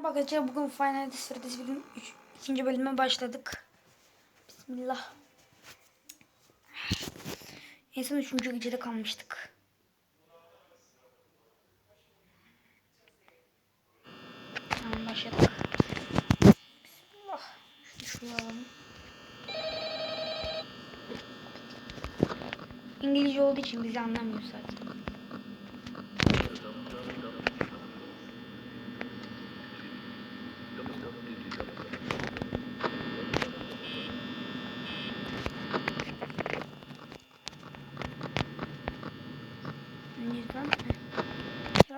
Merhaba arkadaşlar bugün Final Fantasy Freddy's ikinci bölüme başladık. Bismillah. En son üçüncü gecede kalmıştık. Tamam başladık. Bismillah. Şunu şuraya alalım. İngilizce olduğu için bizi anlamıyor zaten.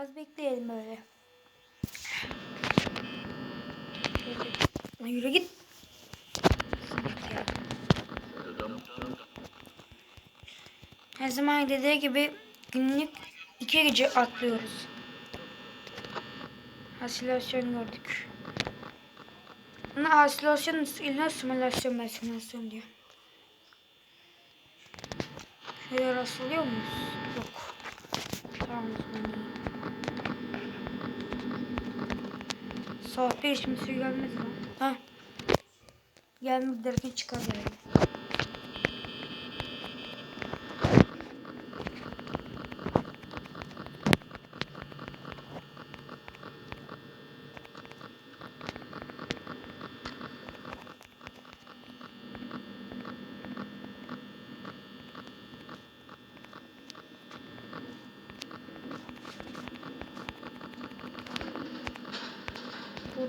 Biraz bekleyelim böyle. Yürü git. Her zaman dediği gibi günlük iki gece atlıyoruz. Hasilasyon gördük. Buna hasilasyon ile simülasyon ben simülasyon diyor. Şöyle rastlıyor muyuz? Yok. Tamam bir şimdi suyu gelmez mi? Ha. Gelmedi derken çıkar herhalde.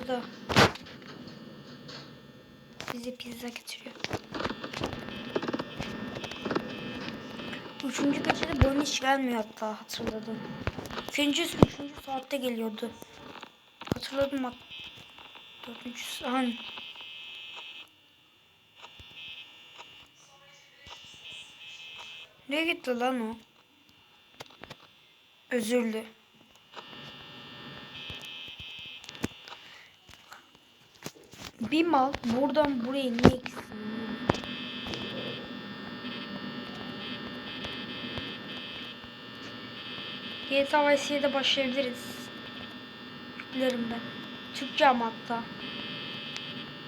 Burada. Bize pizza getiriyor. Üçüncü gecede boyun hiç gelmiyor hatta hatırladım. İkinci, üçüncü saatte geliyordu. Hatırladım bak. Dördüncü saat. Nereye gitti lan o? Özürlü. Bir mal buradan buraya niye gitsin? GTA Vice City'de başlayabiliriz. Yüklerim ben. Türkçe ama hatta.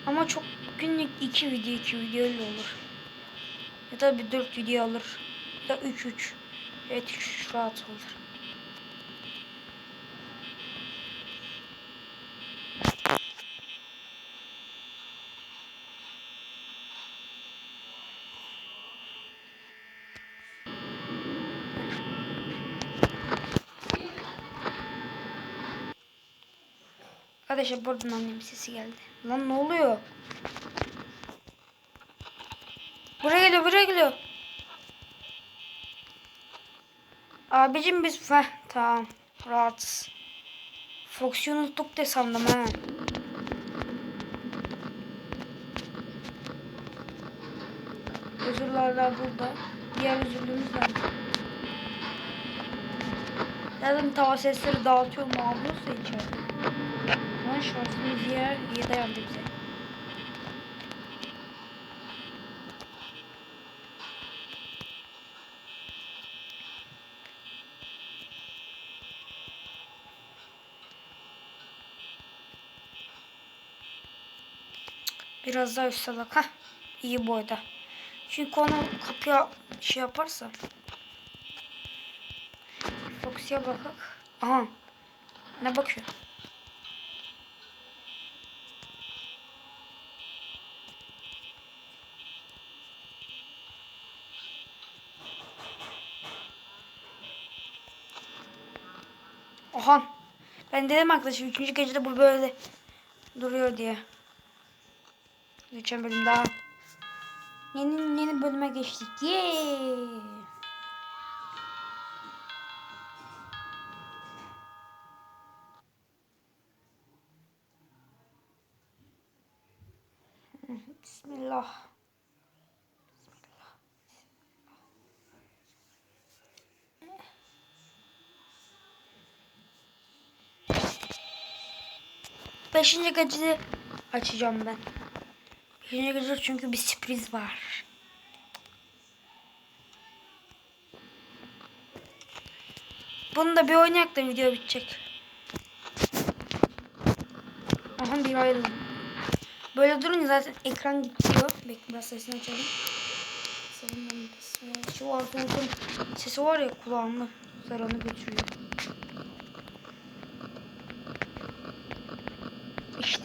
Ama çok günlük iki video iki video öyle olur. Ya da bir dört video alır. Ya üç üç. Evet üç, üç rahat olur. Arkadaşlar buradan annemin sesi geldi. Lan ne oluyor? Buraya geliyor buraya geliyor. Abicim biz Heh, tamam rahatsız. Fox'u unuttuk de sandım ha. Özürlerler burada. Diğer özürlüğümüz nerede? Zaten tava sesleri dağıtıyor mu ablosa içeride. Flash was me here и даем друзья. Biraz daha üstelik. Heh, iyi boyda. Çünkü onu kapıya şey yaparsa. Fox'ya bakak. Aha. Ne bakıyor? Oha. Ben dedim arkadaşım 3. gecede bu böyle duruyor diye. Geçen bölüm daha. Yeni yeni bölüme geçtik. Yay! Bismillah. Beşinci gecede açacağım ben. Beşinci gecede çünkü bir sürpriz var. Bunu da bir oynayak da video bitecek. Aha bir ayrıldım. Böyle durunca zaten ekran gidiyor. Bekle biraz sesini açalım. Şu Arthur'un sesi var ya kulağımda. Zararını götürüyor.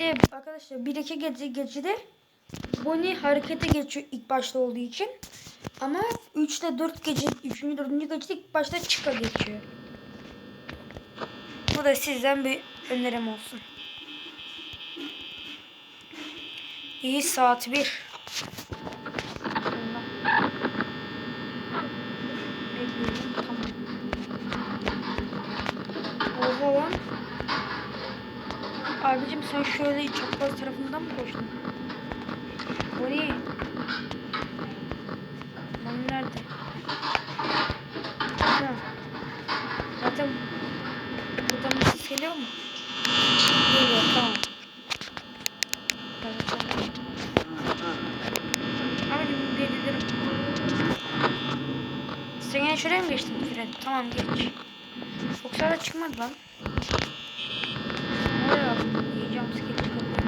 İşte arkadaşlar bir iki gece gecede Bonnie harekete geçiyor ilk başta olduğu için. Ama 3 ile 4 gece, 3. 4. gecede ilk başta çıka geçiyor. Bu da sizden bir önerim olsun. İyi saat 1. Bekleyelim tamam. Oha lan. Abicim sen şöyle çapraz tarafından mı koştun? Oraya. Lan nerede? Ha. Zaten buradan bir ses geliyor mu? Geliyor tamam. Sen yine şuraya mı geçtin Fred? Tamam geç. Yoksa da çıkmadı lan. Ne oluyor? Yiyeceğim skate çıkabilir.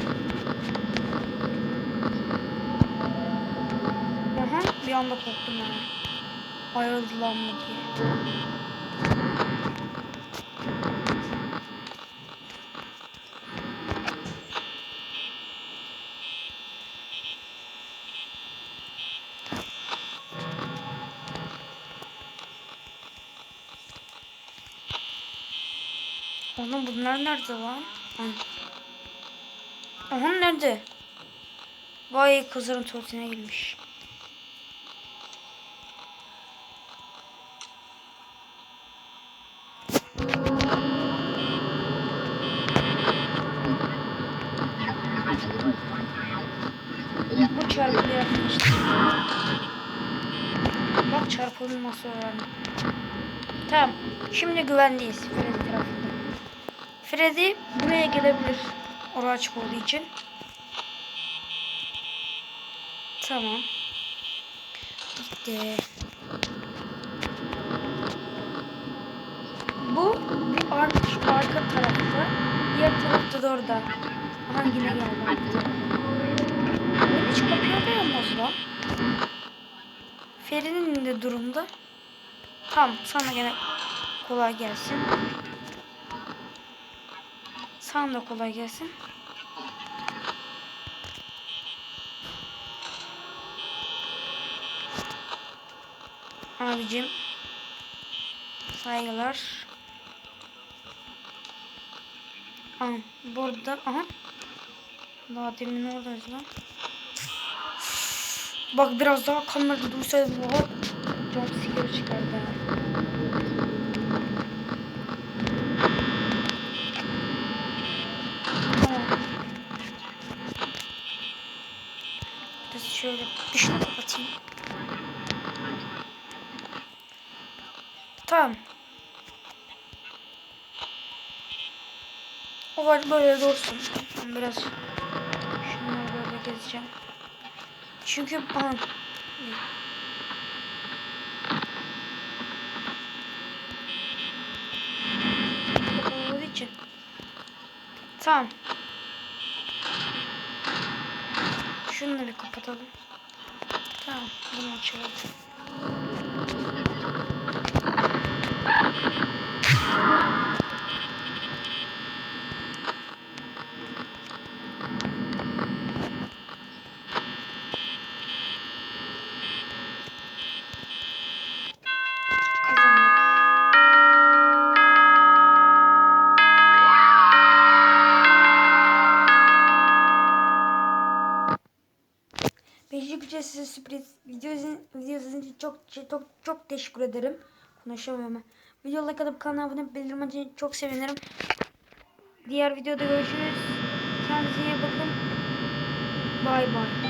Aha bir anda korktum yani. Ayrıldılar mı diye. Oğlum bunlar nerede lan? Aha nerede? Vay kızların tuvaletine girmiş. Bu çarpılıyor işte. Çarpılması öğrendim. Tamam. Şimdi güvendeyiz Freddy tarafında. Freddy buraya gelebilir. Orası açık olduğu için. Tamam. Gitti. Bu bir arka, arka tarafta. Diğer tarafta da orada. Aha yine geldi. hiç kapıya dayanmaz lan. Feri'nin de durumda. Tamam sana gene kolay gelsin. Sana da kolay gelsin. Abicim. Saygılar. Aha, burada aha. Daha demin oradayız lan. Bak biraz daha kamerada dursaydım bu Jump scare çıkardı. Biraz şöyle şunu kapatayım. Tamam. O var böyle dursun. Biraz şunları böyle gezeceğim. Olduğu için. Tamam. Şunu da bir kapatalım. Tamam. Bunu açalım. Sürpriz video izin, video için çok çok çok teşekkür ederim. Konuşamıyorum ben. Videoya kadar kanala abone bildirim için çok sevinirim. Diğer videoda görüşürüz. Kendinize iyi bakın. Bay bay.